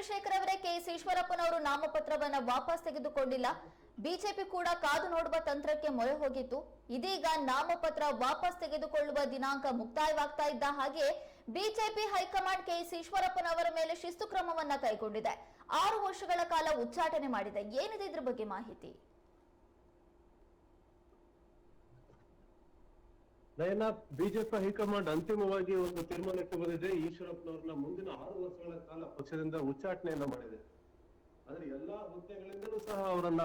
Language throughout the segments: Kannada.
ಚಂದ್ರಶೇಖರ್ ಅವರೇ ಕೆಎಸ್ ಈಶ್ವರಪ್ಪನವರು ನಾಮಪತ್ರವನ್ನ ವಾಪಸ್ ತೆಗೆದುಕೊಂಡಿಲ್ಲ. ಬಿಜೆಪಿ ಕೂಡ ಕಾದು ನೋಡುವ ತಂತ್ರಕ್ಕೆ ಮೊರೆ ಹೋಗಿತ್ತು. ಇದೀಗ ನಾಮಪತ್ರ ವಾಪಸ್ ತೆಗೆದುಕೊಳ್ಳುವ ದಿನಾಂಕ ಮುಕ್ತಾಯವಾಗ್ತಾ ಇದ್ದ ಹಾಗೆ ಬಿಜೆಪಿ ಹೈಕಮಾಂಡ್ ಕೆಎಸ್ ಈಶ್ವರಪ್ಪನವರ ಮೇಲೆ ಶಿಸ್ತು ಕ್ರಮವನ್ನ ಕೈಗೊಂಡಿದೆ. ಆರು ವರ್ಷಗಳ ಕಾಲ ಉಚ್ಚಾಟನೆ ಮಾಡಿದೆ. ಏನಿದೆ ಇದ್ರ ಬಗ್ಗೆ ಮಾಹಿತಿ? ನಯನ ಬಿಜೆಪಿ ಹೈಕಮಾಂಡ್ ಅಂತಿಮವಾಗಿ ಒಂದು ತೀರ್ಮಾನಕ್ಕೆ ಬಂದಿದೆ. ಈಶ್ವರಪ್ಪನವ್ರನ್ನ ಮುಂದಿನ ಆರು ವರ್ಷಗಳ ಕಾಲ ಪಕ್ಷದಿಂದ ಉಚ್ಚಾಟನೆಯನ್ನ ಮಾಡಿದೆ. ಆದ್ರೆ ಎಲ್ಲಾ ಹುದ್ದೆಗಳಿಂದಲೂ ಸಹ ಅವರನ್ನ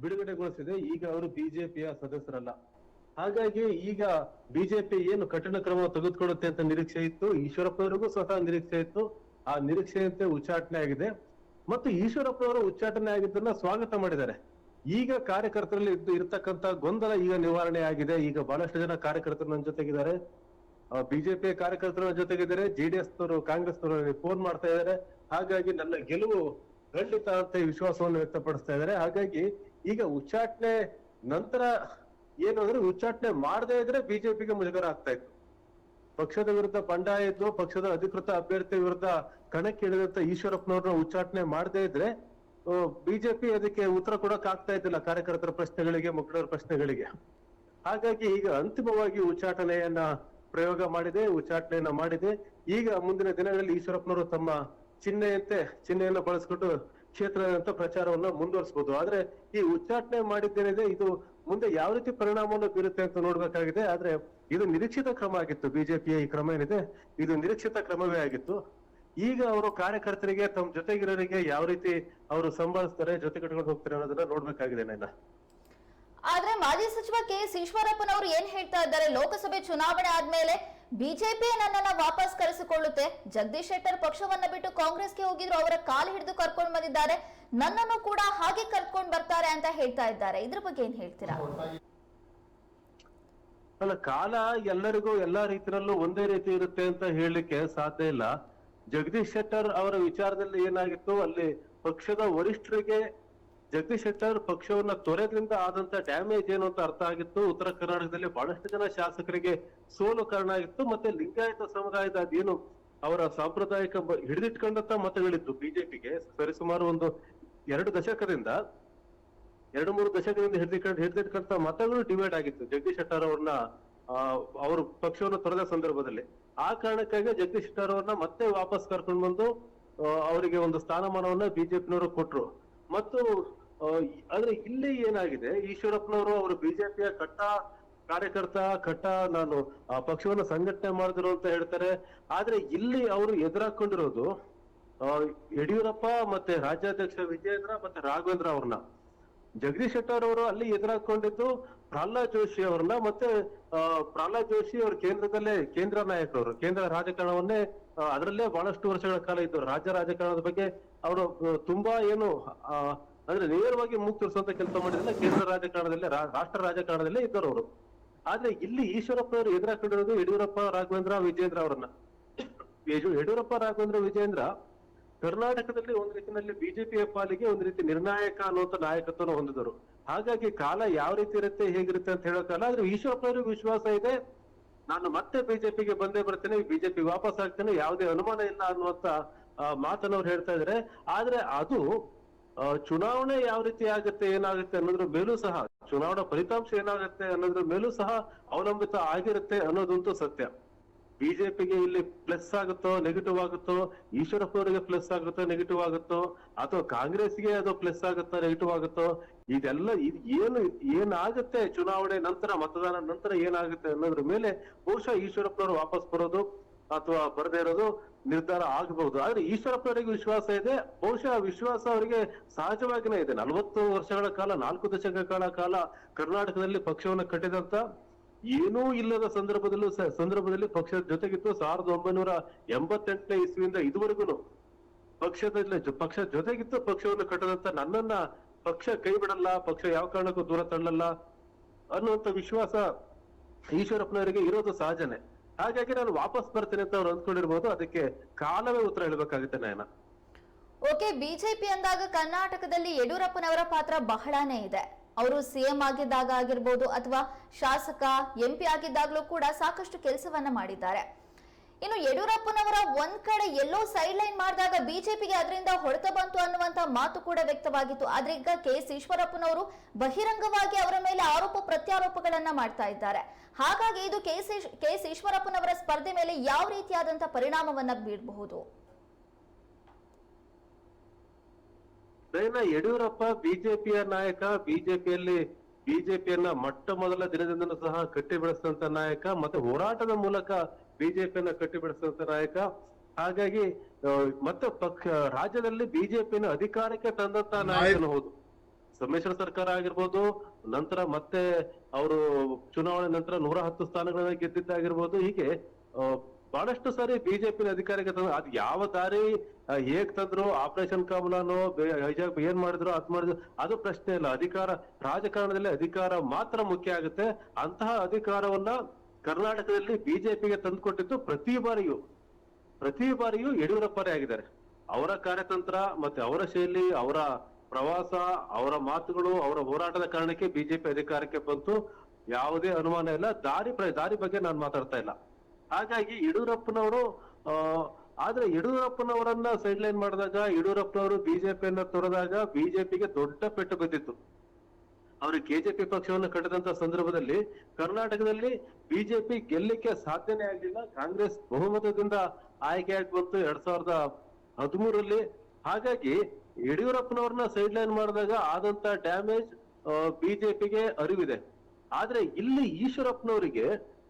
ಬಿಡುಗಡೆಗೊಳಿಸಿದೆ. ಈಗ ಅವರು ಬಿಜೆಪಿಯ ಸದಸ್ಯರಲ್ಲ. ಹಾಗಾಗಿ ಈಗ ಬಿಜೆಪಿ ಏನು ಕಠಿಣ ಕ್ರಮ ತೆಗೆದುಕೊಳ್ಳುತ್ತೆ ಅಂತ ನಿರೀಕ್ಷೆ ಇತ್ತು. ಈಶ್ವರಪ್ಪನವರಿಗೂ ಸ್ವತಃ ನಿರೀಕ್ಷೆ ಇತ್ತು. ಆ ನಿರೀಕ್ಷೆಯಂತೆ ಉಚ್ಚಾಟನೆ ಆಗಿದೆ. ಮತ್ತು ಈಶ್ವರಪ್ಪನವರು ಉಚ್ಚಾಟನೆ ಆಗಿದ್ದನ್ನ ಸ್ವಾಗತ ಮಾಡಿದ್ದಾರೆ. ಈಗ ಕಾರ್ಯಕರ್ತರಲ್ಲಿ ಇರ್ತಕ್ಕಂತ ಗೊಂದಲ ಈಗ ನಿವಾರಣೆ ಆಗಿದೆ. ಈಗ ಬಹಳಷ್ಟು ಜನ ಕಾರ್ಯಕರ್ತರು ನನ್ನ ಜೊತೆಗಿದ್ದಾರೆ. ಬಿಜೆಪಿ ಕಾರ್ಯಕರ್ತರು ನನ್ನ ಜೊತೆಗಿದ್ದಾರೆ. ಕಾಂಗ್ರೆಸ್ ನವರು ಫೋನ್ ಮಾಡ್ತಾ ಇದ್ದಾರೆ. ಹಾಗಾಗಿ ನನ್ನ ಗೆಲುವು ಖಂಡಿತ ಅಂತ ವಿಶ್ವಾಸವನ್ನು ವ್ಯಕ್ತಪಡಿಸ್ತಾ ಇದ್ದಾರೆ. ಹಾಗಾಗಿ ಈಗ ಉಚ್ಚಾಟನೆ ನಂತರ ಏನು ಅಂದ್ರೆ ಉಚ್ಚಾಟನೆ ಮಾಡದೇ ಇದ್ರೆ ಬಿಜೆಪಿಗೆ ಮುಜುಗರ ಆಗ್ತಾ ಇತ್ತು. ಪಕ್ಷದ ವಿರುದ್ಧ ಬಂಡಾಯ ಇದ್ದು, ಪಕ್ಷದ ಅಧಿಕೃತ ಅಭ್ಯರ್ಥಿ ವಿರುದ್ಧ ಕಣಕ್ಕೆ ಇಳಿದಂತ ಈಶ್ವರಪ್ಪನವ್ರನ್ನ ಉಚ್ಚಾಟನೆ ಮಾಡದೇ ಇದ್ರೆ ಬಿಜೆಪಿ ಅದಕ್ಕೆ ಉತ್ತರ ಕೊಡಕ್ ಆಗ್ತಾ ಇದ್ದಿಲ್ಲ ಕಾರ್ಯಕರ್ತರ ಪ್ರಶ್ನೆಗಳಿಗೆ ಮುಖಂಡರ ಪ್ರಶ್ನೆಗಳಿಗೆ. ಹಾಗಾಗಿ ಈಗ ಅಂತಿಮವಾಗಿ ಉಚ್ಚಾಟನೆಯನ್ನ ಪ್ರಯೋಗ ಮಾಡಿದೆ, ಉಚ್ಚಾಟನೆಯನ್ನ ಮಾಡಿದೆ. ಈಗ ಮುಂದಿನ ದಿನಗಳಲ್ಲಿ ಈಶ್ವರಪ್ಪನವರು ತಮ್ಮ ಚಿಹ್ನೆಯಂತೆ, ಚಿಹ್ನೆಯನ್ನ ಬಳಸ್ಕೊಂಡು ಕ್ಷೇತ್ರದಂತ ಪ್ರಚಾರವನ್ನ ಮುಂದುವರಿಸಬಹುದು ಆದ್ರೆ ಈ ಉಚ್ಚಾಟನೆ ಮಾಡಿದ್ದೇನಿದೆ, ಇದು ಮುಂದೆ ಯಾವ ರೀತಿ ಪರಿಣಾಮವನ್ನು ಬೀರುತ್ತೆ ಅಂತ ನೋಡ್ಬೇಕಾಗಿದೆ. ಆದ್ರೆ ಇದು ನಿರೀಕ್ಷಿತ ಕ್ರಮ ಆಗಿತ್ತು. ಬಿಜೆಪಿಯ ಈ ಕ್ರಮ ಏನಿದೆ, ಇದು ನಿರೀಕ್ಷಿತ ಕ್ರಮವೇ ಆಗಿತ್ತು. ಈಗ ಅವರು ಕಾರ್ಯಕರ್ತರಿಗೆ ತಮ್ಮ ಜೊತೆಗಿರೋರಿಗೆ ಯಾವ ರೀತಿ ಅವರು ಸಂಭಾಳಿಸ್ತಾರೆ ಜೊತೆ ಕಟ್ಕೊಂಡು ಹೋಗ್ತಾರೆ ಅನ್ನೋದನ್ನ ನೋಡ್ಬೇಕಾಗಿದೆ ನನ್ನ ಆದ್ರೆ ಮಾಜಿ ಸಚಿವ ಕೆ ಎಸ್ ಈಶ್ವರಪ್ಪನವರು ಏನ್ ಹೇಳ್ತಾ ಇದ್ದಾರೆ? ಲೋಕಸಭೆ ಚುನಾವಣೆ ಆದ್ಮೇಲೆ ಬಿಜೆಪಿ ನನ್ನನ್ನ ವಾಪಸ್ ಕರೆಸಿಕೊಳ್ಳುತ್ತೆ. ಜಗದೀಶ್ ಶೆಟ್ಟರ್ ಪಕ್ಷವನ್ನ ಬಿಟ್ಟು ಕಾಂಗ್ರೆಸ್ಗೆ ಹೋಗಿದ್ರು ಅವರ ಕಾಲು ಹಿಡಿದು ಕರ್ಕೊಂಡು ಬಂದಿದ್ದಾರೆ. ನನ್ನನ್ನು ಕೂಡ ಹಾಗೆ ಕರ್ಕೊಂಡು ಬರ್ತಾರೆ ಅಂತ ಹೇಳ್ತಾ ಇದ್ದಾರೆ. ಇದ್ರ ಬಗ್ಗೆ ಏನ್ ಹೇಳ್ತೀರಾ? ಅಲ್ಲ ಕಾಲ ಎಲ್ಲರಿಗೂ ಎಲ್ಲಾ ರೀತಿಯಲ್ಲೂ ಒಂದೇ ರೀತಿ ಇರುತ್ತೆ ಅಂತ ಹೇಳಲಿಕ್ಕೆ ಸಾಧ್ಯ ಇಲ್ಲ. ಜಗದೀಶ್ ಶೆಟ್ಟರ್ ಅವರ ವಿಚಾರದಲ್ಲಿ ಏನಾಗಿತ್ತು? ಅಲ್ಲಿ ಪಕ್ಷದ ವರಿಷ್ಠರಿಗೆ ಜಗದೀಶ್ ಶೆಟ್ಟರ್ ಪಕ್ಷವನ್ನ ತೊರೆದ್ರಿಂದ ಆದಂತ ಡ್ಯಾಮೇಜ್ ಏನು ಅಂತ ಅರ್ಥ ಆಗಿತ್ತು? ಉತ್ತರ ಕರ್ನಾಟಕದಲ್ಲಿ ಬಹಳಷ್ಟು ಜನ ಶಾಸಕರಿಗೆ ಸೋಲು ಕಾರಣ ಆಗಿತ್ತು. ಮತ್ತೆ ಲಿಂಗಾಯತ ಸಮುದಾಯದ ಅದೇನು ಅವರ ಸಾಂಪ್ರದಾಯಿಕ ಹಿಡಿದಿಟ್ಕೊಂಡಂತ ಮತಗಳಿತ್ತು ಬಿಜೆಪಿಗೆ ಸರಿಸುಮಾರು ಒಂದು ಎರಡು ದಶಕದಿಂದ, ಎರಡು ಮೂರು ದಶಕದಿಂದ ಹಿಡಿದಿಟ್ಕೊಂಡು ಹಿಡಿದಿಟ್ಕೊಂಡ ಮತಗಳು ಡಿವೈಡ್ ಆಗಿತ್ತು. ಜಗದೀಶ್ ಶೆಟ್ಟರ್ ಅವ್ರನ್ನ ಅವರು ಪಕ್ಷವನ್ನು ತೊರೆದ ಸಂದರ್ಭದಲ್ಲಿ. ಆ ಕಾರಣಕ್ಕಾಗಿ ಜಗದೀಶ್ ಶೆಟ್ಟರ್ ಅವ್ರನ್ನ ಮತ್ತೆ ವಾಪಸ್ ಕರ್ಕೊಂಡು ಬಂದು ಅವರಿಗೆ ಒಂದು ಸ್ಥಾನಮಾನವನ್ನ ಬಿಜೆಪಿನವರು ಕೊಟ್ರು. ಮತ್ತು ಆದ್ರೆ ಇಲ್ಲಿ ಏನಾಗಿದೆ, ಈಶ್ವರಪ್ಪನವರು ಅವರು ಬಿಜೆಪಿಯ ಕಟ್ಟ ಕಾರ್ಯಕರ್ತ ಕಟ್ಟ ನಾನು, ಆ, ಪಕ್ಷವನ್ನ ಸಂಘಟನೆ ಮಾಡಿದ್ರು ಅಂತ ಹೇಳ್ತಾರೆ. ಆದ್ರೆ ಇಲ್ಲಿ ಅವರು ಎದುರಾಕೊಂಡಿರೋದು ಯಡಿಯೂರಪ್ಪ ಮತ್ತೆ ರಾಜ್ಯಾಧ್ಯಕ್ಷ ವಿಜಯೇಂದ್ರ ಮತ್ತೆ ರಾಘವೇಂದ್ರ ಅವ್ರನ್ನ. ಜಗದೀಶ್ ಶೆಟ್ಟರ್ ಅವರು ಅಲ್ಲಿ ಎದುರಾಕೊಂಡಿದ್ದು ಪ್ರಹ್ಲಾದ್ ಜೋಶಿ ಅವ್ರನ್ನ ಮತ್ತೆ ಆ, ಪ್ರಹ್ಲಾದ್ ಜೋಶಿ ಅವರು ಕೇಂದ್ರದಲ್ಲೇ ಕೇಂದ್ರ ನಾಯಕರು ಕೇಂದ್ರ ರಾಜಕಾರಣವನ್ನೇ ಅದರಲ್ಲೇ ಬಹಳಷ್ಟು ವರ್ಷಗಳ ಕಾಲ ಇದ್ದರು ರಾಜ್ಯ ರಾಜಕಾರಣದ ಬಗ್ಗೆ ಅವರು ತುಂಬಾ ಏನು ಅಂದ್ರೆ ನೇರವಾಗಿ ಮೂಗ್ ಕೆಲಸ ಮಾಡಿದ್ರೆ ಕೇಂದ್ರ ರಾಜಕಾರಣದಲ್ಲೇ ರಾಷ್ಟ್ರ ರಾಜಕಾರಣದಲ್ಲೇ ಇದ್ದರು ಅವರು. ಆದ್ರೆ ಇಲ್ಲಿ ಈಶ್ವರಪ್ಪ ಅವರು ಎದುರಾಕೊಂಡಿರೋದು ಯಡಿಯೂರಪ್ಪ ರಾಘವೇಂದ್ರ ವಿಜೇಂದ್ರ ಅವರನ್ನ. ಯಡಿಯೂರಪ್ಪ ರಾಘವೇಂದ್ರ ವಿಜೇಂದ್ರ ಕರ್ನಾಟಕದಲ್ಲಿ ಒಂದ್ ರೀತಿಯಲ್ಲಿ ಬಿಜೆಪಿಯ ಪಾಲಿಗೆ ಒಂದ್ ರೀತಿ ನಿರ್ಣಾಯಕ ಅನ್ನುವಂತ ನಾಯಕತ್ವನ ಹೊಂದಿದರು ಹಾಗಾಗಿ ಕಾಲ ಯಾವ ರೀತಿ ಇರುತ್ತೆ, ಹೇಗಿರುತ್ತೆ ಅಂತ ಹೇಳೋಕ್ಕಲ್ಲ ಆದ್ರೆ ಈಶ್ವರಪ್ಪನವರಿಗೆ ವಿಶ್ವಾಸ ಇದೆ. ನಾನು ಮತ್ತೆ ಬಿಜೆಪಿಗೆ ಬಂದೇ ಬರ್ತೇನೆ, ಬಿಜೆಪಿ ವಾಪಸ್ ಆಗ್ತೇನೆ, ಯಾವುದೇ ಅನುಮಾನ ಇಲ್ಲ ಅನ್ನುವಂತ ಮಾತನ್ನ ಅವ್ರು ಹೇಳ್ತಾ ಇದಾರೆ. ಆದ್ರೆ ಅದು ಚುನಾವಣೆ ಯಾವ ರೀತಿ ಆಗುತ್ತೆ, ಏನಾಗುತ್ತೆ ಅನ್ನೋದ್ರ ಮೇಲೂ ಸಹ, ಚುನಾವಣಾ ಫಲಿತಾಂಶ ಏನಾಗುತ್ತೆ ಅನ್ನೋದ್ರ ಮೇಲೂ ಸಹ ಅವಲಂಬಿತ ಆಗಿರುತ್ತೆ ಅನ್ನೋದಂತೂ ಸತ್ಯ. ಬಿಜೆಪಿಗೆ ಇಲ್ಲಿ ಪ್ಲಸ್ ಆಗುತ್ತೋ ನೆಗೆಟಿವ್ ಆಗುತ್ತೋ, ಈಶ್ವರಪ್ಪನವರಿಗೆ ಪ್ಲಸ್ ಆಗುತ್ತೋ ನೆಗೆಟಿವ್ ಆಗುತ್ತೋ, ಅಥವಾ ಕಾಂಗ್ರೆಸ್ಗೆ ಅದು ಪ್ಲಸ್ ಆಗುತ್ತೋ ನೆಗೆಟಿವ್ ಆಗುತ್ತೋ, ಇದೆಲ್ಲ ಇದು ಏನು, ಏನಾಗುತ್ತೆ ಚುನಾವಣೆ ನಂತರ, ಮತದಾನ ನಂತರ ಏನಾಗುತ್ತೆ ಅನ್ನೋದ್ರ ಮೇಲೆ ಬಹುಶಃ ಈಶ್ವರಪ್ಪನವರು ವಾಪಸ್ ಬರೋದು ಅಥವಾ ಬರದೇ ಇರೋದು ನಿರ್ಧಾರ ಆಗಬಹುದು. ಆದ್ರೆ ಈಶ್ವರಪ್ಪನವರಿಗೆ ವಿಶ್ವಾಸ ಇದೆ, ಬಹುಶಃ ವಿಶ್ವಾಸ ಅವರಿಗೆ ಸಹಜವಾಗಿನೇ ಇದೆ. ನಲವತ್ತು ವರ್ಷಗಳ ಕಾಲ, ನಾಲ್ಕು ದಶಕಗಳ ಕಾಲ, ಕರ್ನಾಟಕದಲ್ಲಿ ಪಕ್ಷವನ್ನು ಕಟ್ಟಿದಂತ ಏನೂ ಇಲ್ಲದ ಸಂದರ್ಭದಲ್ಲೂ ಸಂದರ್ಭದಲ್ಲಿ ಪಕ್ಷದ ಜೊತೆಗಿತ್ತು ಸಾವಿರದ ಒಂಬೈನೂರ ಎಂಬತ್ತೆಂಟನೇ ಇಸ್ವಿಯಿಂದ ಇದುವರೆಗೂ ಪಕ್ಷದ ಪಕ್ಷ ಜೊತೆಗಿತ್ತು, ಪಕ್ಷವನ್ನು ಕಟ್ಟದಂತ ನನ್ನನ್ನ ಪಕ್ಷ ಕೈ ಬಿಡಲ್ಲ, ಪಕ್ಷ ಯಾವ ಕಾರಣಕ್ಕೂ ದೂರ ತಳ್ಳಲ್ಲ ಅನ್ನುವಂತ ವಿಶ್ವಾಸ ಈಶ್ವರಪ್ಪನವರಿಗೆ ಇರೋದು ಸಹಜನೆ ಹಾಗಾಗಿ ನಾನು ವಾಪಸ್ ಬರ್ತೇನೆ ಅಂತ ಅವ್ರು ಅಂದ್ಕೊಂಡಿರ್ಬೋದು, ಅದಕ್ಕೆ ಕಾಲವೇ ಉತ್ತರ ಹೇಳ್ಬೇಕಾಗುತ್ತೆ ನಾಯನ. ಓಕೆ, ಬಿಜೆಪಿ ಅಂದಾಗ ಕರ್ನಾಟಕದಲ್ಲಿ ಯಡಿಯೂರಪ್ಪನವರ ಪಾತ್ರ ಬಹಳಾನೇ ಇದೆ. ಅವರು ಸಿಎಂ ಆಗಿದ್ದಾಗ ಆಗಿರ್ಬೋದು ಅಥವಾ ಶಾಸಕ ಎಂಪಿ ಆಗಿದ್ದಾಗಲೂ ಕೂಡ ಸಾಕಷ್ಟು ಕೆಲಸವನ್ನ ಮಾಡಿದ್ದಾರೆ. ಇನ್ನು ಯಡಿಯೂರಪ್ಪನವರ ಒಂದ್ ಕಡೆ ಎಲ್ಲೋ ಸೈಡ್ ಲೈನ್ ಮಾಡಿದಾಗ ಬಿಜೆಪಿಗೆ ಅದರಿಂದ ಹೊಡೆತ ಬಂತು ಅನ್ನುವಂತ ಮಾತು ಕೂಡ ವ್ಯಕ್ತವಾಗಿತ್ತು. ಆದ್ರೆ ಈಗ ಕೆ ಎಸ್ ಈಶ್ವರಪ್ಪನವರು ಬಹಿರಂಗವಾಗಿ ಅವರ ಮೇಲೆ ಆರೋಪ, ಪ್ರತ್ಯಾರೋಪಗಳನ್ನ ಮಾಡ್ತಾ ಇದ್ದಾರೆ. ಹಾಗಾಗಿ ಇದು ಕೆ ಎಸ್ ಈಶ್ವರಪ್ಪನವರ ಸ್ಪರ್ಧೆ ಮೇಲೆ ಯಾವ ರೀತಿಯಾದಂತಹ ಪರಿಣಾಮವನ್ನ ಬೀರಬಹುದು? ನಯನ ಯಡಿಯೂರಪ್ಪ ಬಿಜೆಪಿಯ ನಾಯಕ ಬಿಜೆಪಿಯಲ್ಲಿ ಬಿಜೆಪಿಯನ್ನ ಮೊಟ್ಟ ಮೊದಲ ದಿನದಿಂದಲೂ ಸಹ ಕಟ್ಟಿ ಬೆಳೆಸಿದಂತ ನಾಯಕ ಮತ್ತೆ ಹೋರಾಟದ ಮೂಲಕ ಬಿಜೆಪಿಯನ್ನ ಕಟ್ಟಿ ಬೆಳೆಸಿದಂತ ನಾಯಕ. ಹಾಗಾಗಿ ಮತ್ತೆ ಪಕ್ಷ ರಾಜ್ಯದಲ್ಲಿ ಬಿಜೆಪಿನ ಅಧಿಕಾರಕ್ಕೆ ತಂದಂತ ನಾಯಕನ ಹೌದು. ಸಮ್ಮಿಶ್ರ ಸರ್ಕಾರ ಆಗಿರ್ಬೋದು ನಂತರ ಮತ್ತೆ ಅವರು ಚುನಾವಣೆ ನಂತರ ನೂರ ಹತ್ತು ಸ್ಥಾನಗಳನ್ನ ಗೆದ್ದಿದ್ದಾಗಿರ್ಬೋದು ಹೀಗೆ ಬಹಳಷ್ಟು ಸಾರಿ ಬಿಜೆಪಿ ಅಧಿಕಾರಕ್ಕೆ ತಂದ್ರು ಅದ್ ಯಾವ ದಾರಿ ಹೇಗ್ ತಂದ್ರು ಆಪರೇಷನ್ ಕಮಲನೋ ಏನ್ ಮಾಡಿದ್ರು, ಅದ್ ಮಾಡಿದ್ರು, ಅದು ಪ್ರಶ್ನೆ ಇಲ್ಲ. ಅಧಿಕಾರ, ರಾಜಕಾರಣದಲ್ಲಿ ಅಧಿಕಾರ ಮಾತ್ರ ಮುಖ್ಯ ಆಗುತ್ತೆ. ಅಂತಹ ಅಧಿಕಾರವನ್ನ ಕರ್ನಾಟಕದಲ್ಲಿ ಬಿಜೆಪಿಗೆ ತಂದುಕೊಟ್ಟಿದ್ದು ಪ್ರತಿ ಬಾರಿಯೂ ಪ್ರತಿ ಬಾರಿಯೂ ಯಡಿಯೂರಪ್ಪರೇ ಆಗಿದ್ದಾರೆ. ಅವರ ಕಾರ್ಯತಂತ್ರ ಮತ್ತೆ ಅವರ ಶೈಲಿ, ಅವರ ಪ್ರವಾಸ, ಅವರ ಮಾತುಗಳು, ಅವರ ಹೋರಾಟದ ಕಾರಣಕ್ಕೆ ಬಿಜೆಪಿ ಅಧಿಕಾರಕ್ಕೆ ಬಂತು. ಯಾವುದೇ ಅನುಮಾನ ಇಲ್ಲ. ದಾರಿ ದಾರಿ ಬಗ್ಗೆ ನಾನು ಮಾತಾಡ್ತಾ ಇಲ್ಲ. ಹಾಗಾಗಿ ಯಡಿಯೂರಪ್ಪನವರು ಆದ್ರೆ ಯಡಿಯೂರಪ್ಪನವರನ್ನ ಸೈಡ್ ಲೈನ್ ಮಾಡಿದಾಗ, ಯಡಿಯೂರಪ್ಪನವರು ಬಿಜೆಪಿಯನ್ನ ತೊರೆದಾಗ ಬಿಜೆಪಿಗೆ ದೊಡ್ಡ ಪೆಟ್ಟು ಬಿದ್ದಿತ್ತು. ಅವರು ಕೆಜೆಪಿ ಪಕ್ಷವನ್ನು ಕಟ್ಟಿದಂತ ಸಂದರ್ಭದಲ್ಲಿ ಕರ್ನಾಟಕದಲ್ಲಿ ಬಿಜೆಪಿ ಗೆಲ್ಲಕ್ಕೆ ಸಾಧ್ಯನೇ ಆಗಲಿಲ್ಲ. ಕಾಂಗ್ರೆಸ್ ಬಹುಮತದಿಂದ ಆಯ್ಕೆಯಾಗಿ ಬಂತು ಎರಡ್ ಸಾವಿರದ ಹದಿಮೂರಲ್ಲಿ ಹಾಗಾಗಿ ಯಡಿಯೂರಪ್ಪನವ್ರನ್ನ ಸೈಡ್ ಲೈನ್ ಮಾಡಿದಾಗ ಆದಂತ ಡ್ಯಾಮೇಜ್ ಬಿಜೆಪಿಗೆ ಅರಿವಿದೆ. ಆದ್ರೆ ಇಲ್ಲಿ ಈಶ್ವರಪ್ಪನವರಿಗೆ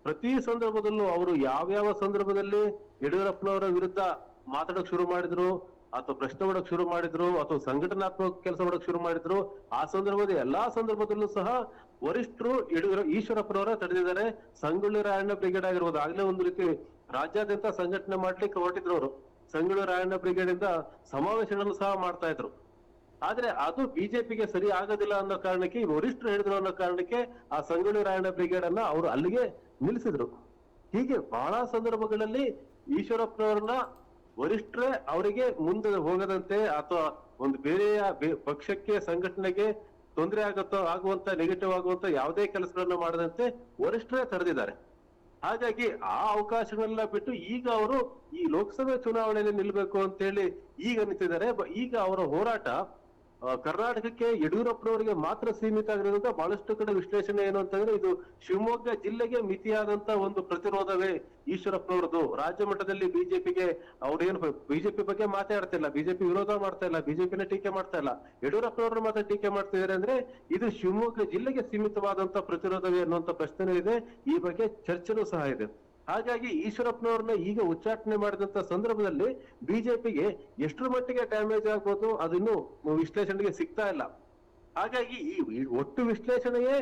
ಪ್ರತಿ ಸಂದರ್ಭದಲ್ಲೂ ಅವರು ಯಾವ್ಯಾವ ಸಂದರ್ಭದಲ್ಲಿ ಯಡಿಯೂರಪ್ಪನವರ ವಿರುದ್ಧ ಮಾತಾಡಕ್ ಶುರು ಮಾಡಿದ್ರು, ಅಥವಾ ಪ್ರಶ್ನೆ ಮಾಡಕ್ ಶುರು ಮಾಡಿದ್ರು, ಅಥವಾ ಸಂಘಟನಾತ್ಮಕ ಕೆಲಸ ಮಾಡಕ್ ಶುರು ಮಾಡಿದ್ರು, ಆ ಸಂದರ್ಭದ ಎಲ್ಲಾ ಸಂದರ್ಭದಲ್ಲೂ ಸಹ ವರಿಷ್ಠರು ಯಡಿಯೂರ, ಈಶ್ವರಪ್ಪನವರ ತಡೆದಿದ್ದಾರೆ. ಸಂಗೊಳ್ಳಿ ರಾಯಣ್ಣ ಬ್ರಿಗೇಡ್ ಆಗಿರ್ಬೋದು, ಆಗ್ಲೇ ಒಂದು ರೀತಿ ರಾಜ್ಯಾದ್ಯಂತ ಸಂಘಟನೆ ಮಾಡ್ಲಿಕ್ಕೆ ಹೊರಟಿದ್ರು ಅವರು. ಸಂಗೊಳ್ಳಿ ರಾಯಣ್ಣ ಬ್ರಿಗೇಡ್ ಇಂದ ಸಮಾವೇಶಗಳನ್ನು ಸಹ ಮಾಡ್ತಾ ಇದ್ರು. ಆದ್ರೆ ಅದು ಬಿಜೆಪಿಗೆ ಸರಿ ಆಗೋದಿಲ್ಲ ಅನ್ನೋ ಕಾರಣಕ್ಕೆ ವರಿಷ್ಠರು ಹೇಳಿದ್ರು ಅನ್ನೋ ಕಾರಣಕ್ಕೆ ಆ ಸಂಗೊಳ್ಳಿ ರಾಯಣ್ಣ ಬ್ರಿಗೇಡ್ ಅನ್ನ ಅವರು ಅಲ್ಲಿಗೆ ನಿಲ್ಲಿಸಿದ್ರು. ಹೀಗೆ ಬಹಳ ಸಂದರ್ಭಗಳಲ್ಲಿ ಈಶ್ವರಪ್ಪನವ್ರನ್ನ ವರಿಷ್ಠರೇ ಅವರಿಗೆ ಮುಂದೆ ಹೋಗದಂತೆ ಅಥವಾ ಒಂದು ಬೇರೆಯ ಪಕ್ಷಕ್ಕೆ, ಸಂಘಟನೆಗೆ ತೊಂದರೆ ಆಗುತ್ತೋ, ಆಗುವಂತ ನೆಗೆಟಿವ್ ಆಗುವಂತ ಯಾವುದೇ ಕೆಲಸಗಳನ್ನ ಮಾಡದಂತೆ ವರಿಷ್ಠರೇ ತರೆದಿದ್ದಾರೆ ಹಾಗಾಗಿ ಆ ಅವಕಾಶಗಳನ್ನ ಬಿಟ್ಟು ಈಗ ಅವರು ಈ ಲೋಕಸಭೆ ಚುನಾವಣೆಯಲ್ಲಿ ನಿಲ್ಬೇಕು ಅಂತ ಹೇಳಿ ಈಗ ನಿಂತಿದ್ದಾರೆ. ಈಗ ಅವರ ಹೋರಾಟ ಕರ್ನಾಟಕಕ್ಕೆ ಯಡಿಯೂರಪ್ಪನವರಿಗೆ ಮಾತ್ರ ಸೀಮಿತ ಆಗಿರೋದ್ರಿಂದ ಬಹಳಷ್ಟು ಕಡೆ ವಿಶ್ಲೇಷಣೆ ಏನು ಅಂತಂದ್ರೆ ಇದು ಶಿವಮೊಗ್ಗ ಜಿಲ್ಲೆಗೆ ಮಿತಿಯಾದಂತ ಒಂದು ಪ್ರತಿರೋಧವೇ ಈಶ್ವರಪ್ಪನವರದು ರಾಜ್ಯ ಮಟ್ಟದಲ್ಲಿ ಬಿಜೆಪಿಗೆ ಅವ್ರೇನು ಬಿಜೆಪಿ ಬಗ್ಗೆ ಮಾತಾಡ್ತಿಲ್ಲ. ಬಿಜೆಪಿ ವಿರೋಧ ಮಾಡ್ತಾ ಇಲ್ಲ. ಬಿಜೆಪಿನ ಟೀಕೆ ಮಾಡ್ತಾ ಇಲ್ಲ. ಯಡಿಯೂರಪ್ಪನವ್ರ ಮಾತ್ರ ಟೀಕೆ ಮಾಡ್ತಿದ್ದಾರೆ ಅಂದ್ರೆ ಇದು ಶಿವಮೊಗ್ಗ ಜಿಲ್ಲೆಗೆ ಸೀಮಿತವಾದಂತ ಪ್ರತಿರೋಧವೇ ಅನ್ನುವಂತ ಪ್ರಶ್ನೆ ಇದೆ. ಈ ಬಗ್ಗೆ ಚರ್ಚೆನೂ ಸಹ ಇದೆ. ಹಾಗಾಗಿ ಈಶ್ವರಪ್ಪನವ್ರನ್ನ ಈಗ ಉಚ್ಚಾಟನೆ ಮಾಡಿದಂತ ಸಂದರ್ಭದಲ್ಲಿ ಬಿಜೆಪಿಗೆ ಎಷ್ಟರ ಮಟ್ಟಿಗೆ ಡ್ಯಾಮೇಜ್ ಆಗ್ಬೋದು ಅದಿನ್ನು ವಿಶ್ಲೇಷಣೆಗೆ ಸಿಗ್ತಾ ಇಲ್ಲ. ಹಾಗಾಗಿ ಈ ಒಟ್ಟು ವಿಶ್ಲೇಷಣೆಯೇ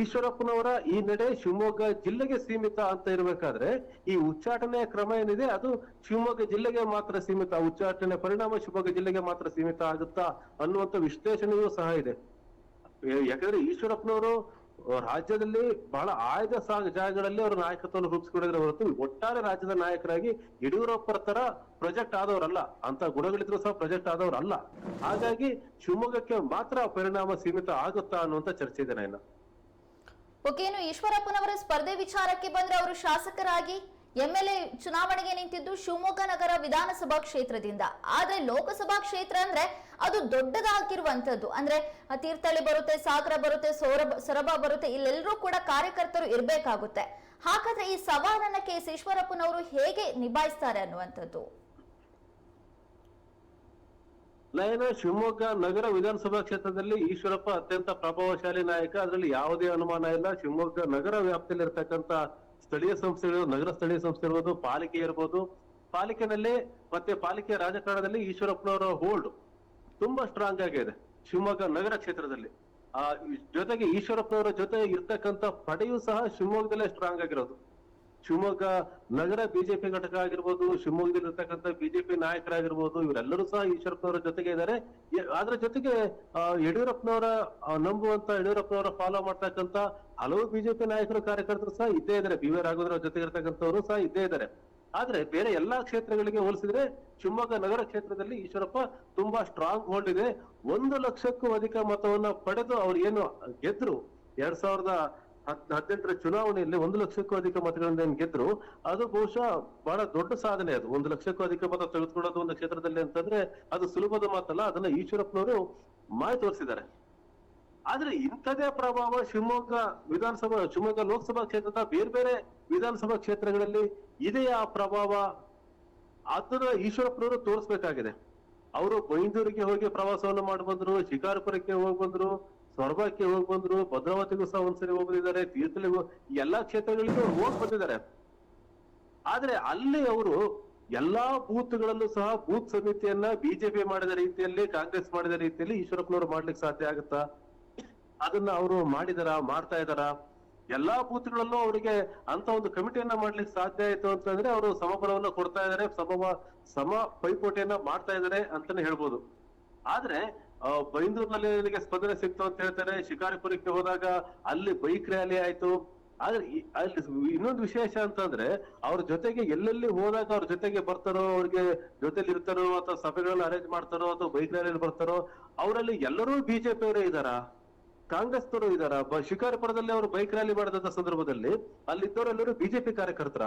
ಈಶ್ವರಪ್ಪನವರ ಈ ನಡೆ ಶಿವಮೊಗ್ಗ ಜಿಲ್ಲೆಗೆ ಸೀಮಿತ ಅಂತ ಇರಬೇಕಾದ್ರೆ ಈ ಉಚ್ಚಾಟನೆಯ ಕ್ರಮ ಏನಿದೆ ಅದು ಶಿವಮೊಗ್ಗ ಜಿಲ್ಲೆಗೆ ಮಾತ್ರ ಸೀಮಿತ ಉಚ್ಚಾಟನೆ ಪರಿಣಾಮ ಶಿವಮೊಗ್ಗ ಜಿಲ್ಲೆಗೆ ಮಾತ್ರ ಸೀಮಿತ ಆಗುತ್ತಾ ಅನ್ನುವಂತ ವಿಶ್ಲೇಷಣೆಯೂ ಸಹ ಇದೆ. ಯಾಕಂದ್ರೆ ಈಶ್ವರಪ್ಪನವರು ರಾಜ್ಯದಲ್ಲಿ ಬಹಳ ಆಯ್ದ ಜಾಗಗಳಲ್ಲಿ ಅವರ ನಾಯಕತ್ವವನ್ನು ರೂಪಿಸಿಕೊಂಡಿದ್ರೆ ಹೊರತು ಒಟ್ಟಾರೆ ರಾಜ್ಯದ ನಾಯಕರಾಗಿ ಯಡಿಯೂರಪ್ಪರ ತರ ಪ್ರೊಜೆಕ್ಟ್ ಆದವರಲ್ಲ ಅಂತ ಗುಣಗಳಿದ್ರು ಸಹ ಪ್ರೊಜೆಕ್ಟ್ ಆದವರಲ್ಲ. ಹಾಗಾಗಿ ಶಿವಮೊಗ್ಗಕ್ಕೆ ಮಾತ್ರ ಪರಿಣಾಮ ಸೀಮಿತ ಆಗುತ್ತಾ ಅನ್ನುವಂತ ಚರ್ಚೆ ಇದೆ ನಯನ ಓಕೆ, ಇನ್ನು ಈಶ್ವರಪ್ಪನವರ ಸ್ಪರ್ಧೆ ವಿಚಾರಕ್ಕೆ ಬಂದ್ರೆ ಅವರು ಶಾಸಕರಾಗಿ ಎಂಎಲ್ಎ ಚುನಾವಣೆಗೆ ನಿಂತಿದ್ದು ಶಿವಮೊಗ್ಗ ನಗರ ವಿಧಾನಸಭಾ ಕ್ಷೇತ್ರದಿಂದ. ಆದ್ರೆ ಲೋಕಸಭಾ ಕ್ಷೇತ್ರ ಅಂದ್ರೆ ಅದು ದೊಡ್ಡದಾಗಿರುವಂತದ್ದು ಅಂದ್ರೆ ಆ ತೀರ್ಥಹಳ್ಳಿ ಬರುತ್ತೆ, ಸಾಗರ ಬರುತ್ತೆ ಸೌರಭ ಸೊರಬ ಬರುತ್ತೆ, ಇಲ್ಲೆಲ್ಲರೂ ಕೂಡ ಕಾರ್ಯಕರ್ತರು ಇರಬೇಕಾಗುತ್ತೆ. ಹಾಗಾದ್ರೆ ಈ ಸವಾಲನ್ನ ಕೆ ಎಸ್ ಈಶ್ವರಪ್ಪನವರು ಹೇಗೆ ನಿಭಾಯಿಸ್ತಾರೆ ಅನ್ನುವಂಥದ್ದು? ನಯನ ಶಿವಮೊಗ್ಗ ನಗರ ವಿಧಾನಸಭಾ ಕ್ಷೇತ್ರದಲ್ಲಿ ಈಶ್ವರಪ್ಪ ಅತ್ಯಂತ ಪ್ರಭಾವಶಾಲಿ ನಾಯಕ. ಅದರಲ್ಲಿ ಯಾವುದೇ ಅನುಮಾನ ಇಲ್ಲ. ಶಿವಮೊಗ್ಗ ನಗರ ವ್ಯಾಪ್ತಿಯಲ್ಲಿ ಇರ್ತಕ್ಕಂತ ಸ್ಥಳೀಯ ಸಂಸ್ಥೆಗಳು ನಗರ ಸ್ಥಳೀಯ ಸಂಸ್ಥೆ ಇರ್ಬೋದು, ಪಾಲಿಕೆ ಇರ್ಬೋದು, ಪಾಲಿಕೆನಲ್ಲಿ ಮತ್ತೆ ಪಾಲಿಕೆ ರಾಜಕಾರಣದಲ್ಲಿ ಈಶ್ವರಪ್ಪನವರ ಹೋಲ್ಡ್ ತುಂಬಾ ಸ್ಟ್ರಾಂಗ್ ಆಗಿದೆ. ಶಿವಮೊಗ್ಗ ನಗರ ಕ್ಷೇತ್ರದಲ್ಲಿ. ಆ, ಜೊತೆಗೆ ಈಶ್ವರಪ್ಪನವರ ಜೊತೆ ಇರ್ತಕ್ಕಂತ ಪಡೆಯೂ ಸಹ ಶಿವಮೊಗ್ಗದಲ್ಲೇ ಸ್ಟ್ರಾಂಗ್ ಆಗಿರೋದು. ಶಿವಮೊಗ್ಗ ನಗರ ಬಿಜೆಪಿ ಘಟಕ ಆಗಿರ್ಬೋದು, ಶಿವಮೊಗ್ಗದಲ್ಲಿ ಇರ್ತಕ್ಕಂಥ ಬಿಜೆಪಿ ನಾಯಕರಾಗಿರ್ಬೋದು, ಇವರೆಲ್ಲರೂ ಸಹ ಈಶ್ವರಪ್ಪನವರ ಜೊತೆಗೆ ಇದ್ದಾರೆ. ಅದರ ಜೊತೆಗೆ ಯಡಿಯೂರಪ್ಪನವರ ನಂಬುವಂತ ಯಡಿಯೂರಪ್ಪನವರ ಫಾಲೋ ಮಾಡ್ತಕ್ಕಂತ ಹಲವು ಬಿಜೆಪಿ ನಾಯಕರು ಕಾರ್ಯಕರ್ತರು ಸಹ ಇದ್ದೇ ಇದ್ದಾರೆ. ಬಿ ವಿ ರಾಘವೇಂದ್ರ ಜೊತೆಗೆ ಇರ್ತಕ್ಕಂಥವ್ರು ಸಹ ಇದ್ದೇ ಇದ್ದಾರೆ. ಆದ್ರೆ ಬೇರೆ ಎಲ್ಲಾ ಕ್ಷೇತ್ರಗಳಿಗೆ ಹೋಲಿಸಿದ್ರೆ ಶಿವಮೊಗ್ಗ ನಗರ ಕ್ಷೇತ್ರದಲ್ಲಿ ಈಶ್ವರಪ್ಪ ತುಂಬಾ ಸ್ಟ್ರಾಂಗ್ ಹೋಲ್ಡ್ ಇದೆ. ಒಂದು ಲಕ್ಷಕ್ಕೂ ಅಧಿಕ ಮತವನ್ನ ಪಡೆದು ಅವ್ರು ಏನು ಗೆದ್ರು. ಎರಡ್ ಸಾವಿರದ ಹತ್ ಹದಿನೆಂಟರ ಚುನಾವಣೆಯಲ್ಲಿ ಒಂದು ಲಕ್ಷಕ್ಕೂ ಅಧಿಕ ಮತಗಳಿಂದ ಏನ್ ಗೆದ್ರು, ಅದು ಬಹುಶಃ ಬಹಳ ದೊಡ್ಡ ಸಾಧನೆ ಅದು. ಒಂದು ಲಕ್ಷಕ್ಕೂ ಅಧಿಕ ಮತ ತೆಗೆದುಕೊಳ್ಳೋದು ಒಂದು ಕ್ಷೇತ್ರದಲ್ಲಿ ಅಂತಂದ್ರೆ ಅದು ಸುಲಭದ ಮಾತಲ್ಲ, ಅದನ್ನ ಈಶ್ವರಪ್ಪನವರು ಮಾಯ ತೋರಿಸಿದ್ದಾರೆ. ಆದ್ರೆ ಇಂಥದೇ ಪ್ರಭಾವ ಶಿವಮೊಗ್ಗ ವಿಧಾನಸಭಾ, ಶಿವಮೊಗ್ಗ ಲೋಕಸಭಾ ಕ್ಷೇತ್ರದ ಬೇರೆ ಬೇರೆ ವಿಧಾನಸಭಾ ಕ್ಷೇತ್ರಗಳಲ್ಲಿ ಇದೆಯಾ ಪ್ರಭಾವ. ಅದನ್ನ ಈಶ್ವರಪ್ಪನವರು ತೋರಿಸ್ಬೇಕಾಗಿದೆ. ಅವರು ಬೈಂದೂರಿಗೆ ಹೋಗಿ ಪ್ರವಾಸವನ್ನು ಮಾಡಿ ಬಂದ್ರು, ಶಿಕಾರಪುರಕ್ಕೆ ಹೋಗಿ ಬಂದ್ರು ಸೊರಬಕ್ಕೆ ಹೋಗಿ ಬಂದ್ರು, ಭದ್ರಾವತಿಗೂ ಸಹ ಒಂದ್ಸರಿ ಹೋಗಿ ಬಂದಿದ್ದಾರೆ ಎಲ್ಲಾ ಕ್ಷೇತ್ರಗಳಿಗೂ ಅವ್ರು ಹೋಗಿ ಬಂದಿದ್ದಾರೆ. ಆದ್ರೆ ಅಲ್ಲಿ ಅವರು ಎಲ್ಲಾ ಬೂತ್ಗಳಲ್ಲೂ ಸಹ ಬೂತ್ ಸಮಿತಿಯನ್ನ ಬಿಜೆಪಿ ಮಾಡಿದ ರೀತಿಯಲ್ಲಿ, ಕಾಂಗ್ರೆಸ್ ಮಾಡಿದ ರೀತಿಯಲ್ಲಿ ಈಶ್ವರಪ್ಪನವರು ಮಾಡ್ಲಿಕ್ಕೆ ಸಾಧ್ಯ ಆಗುತ್ತಾ? ಅದನ್ನ ಅವರು ಮಾಡಿದಾರ, ಮಾಡ್ತಾ ಇದಾರ? ಎಲ್ಲಾ ಬೂತ್ಗಳಲ್ಲೂ ಅವರಿಗೆ ಅಂತ ಒಂದು ಕಮಿಟಿಯನ್ನ ಮಾಡ್ಲಿಕ್ಕೆ ಸಾಧ್ಯ ಆಯ್ತು ಅಂತಂದ್ರೆ ಅವರು ಸಮಬಲವನ್ನ ಕೊಡ್ತಾ ಇದಾರೆ ಸಮ ಸಮ ಪೈಪೋಟಿಯನ್ನ ಮಾಡ್ತಾ ಇದಾರೆ ಅಂತಾನೆ ಹೇಳ್ಬೋದು. ಆದ್ರೆ ಬೈಂದೂರಿನಲ್ಲಿ ನಿನಗೆ ಸ್ಪಂದನೆ ಸಿಕ್ತು ಅಂತ ಹೇಳ್ತಾರೆ. ಶಿಕಾರಿಪುರಕ್ಕೆ ಹೋದಾಗ ಅಲ್ಲಿ ಬೈಕ್ ರ್ಯಾಲಿ ಆಯ್ತು. ಆದ್ರೆ ಅಲ್ಲಿ ಇನ್ನೊಂದು ವಿಶೇಷ ಅಂತಂದ್ರೆ ಅವ್ರ ಜೊತೆಗೆ ಎಲ್ಲೆಲ್ಲಿ ಹೋದಾಗ ಅವ್ರ ಜೊತೆಗೆ ಬರ್ತಾರೋ, ಅವ್ರಿಗೆ ಜೊತೆಲಿ ಇರ್ತಾರೋ, ಅಥವಾ ಸಭೆಗಳನ್ನ ಅರೇಂಜ್ ಮಾಡ್ತಾರೋ, ಅಥವಾ ಬೈಕ್ ರ್ಯಾಲಿಯಲ್ಲಿ ಬರ್ತಾರೋ, ಅವರಲ್ಲಿ ಎಲ್ಲರೂ ಬಿಜೆಪಿ ಅವರೇ ಇದಾರಾ ಕಾಂಗ್ರೆಸ್ನವರು ಇದಾರ ಶಿಕಾರಿಪುರದಲ್ಲಿ ಅವರು ಬೈಕ್ ರ್ಯಾಲಿ ಮಾಡಿದಂತ ಸಂದರ್ಭದಲ್ಲಿ ಅಲ್ಲಿದ್ದವರೆಲ್ಲರೂ ಬಿಜೆಪಿ ಕಾರ್ಯಕರ್ತರ?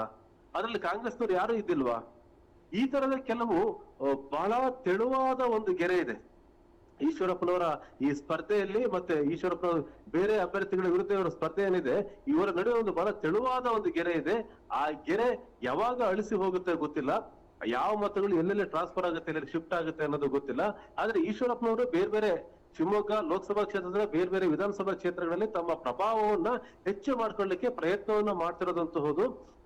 ಅದರಲ್ಲಿ ಕಾಂಗ್ರೆಸ್ನವ್ರು ಯಾರು ಇದ್ದಿಲ್ವಾ? ಈ ತರದ ಕೆಲವು ಬಹಳ ತೆಳುವಾದ ಒಂದು ಗೆರೆ ಇದೆ. ಈಶ್ವರಪ್ಪನವರ ಈ ಸ್ಪರ್ಧೆಯಲ್ಲಿ ಮತ್ತೆ ಈಶ್ವರಪ್ಪ ಬೇರೆ ಅಭ್ಯರ್ಥಿಗಳ ವಿರುದ್ಧ ಇವರ ಸ್ಪರ್ಧೆ ಏನಿದೆ, ಇವರ ನಡುವೆ ಒಂದು ಬಹಳ ತೆಳುವಾದ ಒಂದು ಗೆರೆ ಇದೆ. ಆ ಗೆರೆ ಯಾವಾಗ ಅಳಿಸಿ ಹೋಗುತ್ತೆ ಗೊತ್ತಿಲ್ಲ. ಯಾವ ಮತಗಳು ಎಲ್ಲೆಲ್ಲಿ ಟ್ರಾನ್ಸ್ಫರ್ ಆಗುತ್ತೆ, ಎಲ್ಲೆಲ್ಲಿ ಶಿಫ್ಟ್ ಆಗುತ್ತೆ ಅನ್ನೋದು ಗೊತ್ತಿಲ್ಲ. ಆದ್ರೆ ಈಶ್ವರಪ್ಪನವರು ಬೇರೆ ಬೇರೆ ಶಿವಮೊಗ್ಗ ಲೋಕಸಭಾ ಕ್ಷೇತ್ರದ ಬೇರೆ ಬೇರೆ ವಿಧಾನಸಭಾ ಕ್ಷೇತ್ರಗಳಲ್ಲಿ ತಮ್ಮ ಪ್ರಭಾವವನ್ನ ಹೆಚ್ಚು ಮಾಡ್ಕೊಳ್ಳಿಕ್ಕೆ ಪ್ರಯತ್ನವನ್ನ ಮಾಡ್ತಿರೋದಂತ ಹೌದು.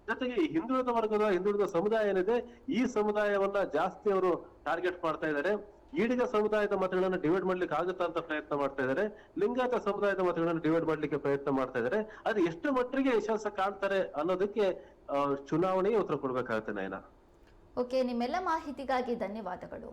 ಜೊತೆಗೆ ಹಿಂದುಳಿದ ವರ್ಗದ ಹಿಂದುಳಿದ ಸಮುದಾಯ ಏನಿದೆ, ಈ ಸಮುದಾಯವನ್ನ ಜಾಸ್ತಿ ಅವರು ಟಾರ್ಗೆಟ್ ಮಾಡ್ತಾ ಇದ್ದಾರೆ. ಈಡಿಗ ಸಮುದಾಯದ ಮತಗಳನ್ನು ಡಿವೈಡ್ ಮಾಡ್ಲಿಕ್ಕೆ ಆಗುತ್ತಾ ಅಂತ ಪ್ರಯತ್ನ ಮಾಡ್ತಾ ಇದ್ದಾರೆ ಲಿಂಗಾಯತ ಸಮುದಾಯದ ಮತಗಳನ್ನು ಡಿವೈಡ್ ಮಾಡ್ಲಿಕ್ಕೆ ಪ್ರಯತ್ನ ಮಾಡ್ತಾ ಇದ್ದಾರೆ ಅದು ಎಷ್ಟು ಮಟ್ಟಿಗೆ ಯಶಸ್ಸ ಕಾಣ್ತಾರೆ ಅನ್ನೋದಕ್ಕೆ ಚುನಾವಣೆಗೆ ಉತ್ತರ ಕೊಡ್ಬೇಕಾಗುತ್ತೆ ನಯನ. ಓಕೆ ನಿಮ್ಮೆಲ್ಲ ಮಾಹಿತಿಗಾಗಿ ಧನ್ಯವಾದಗಳು.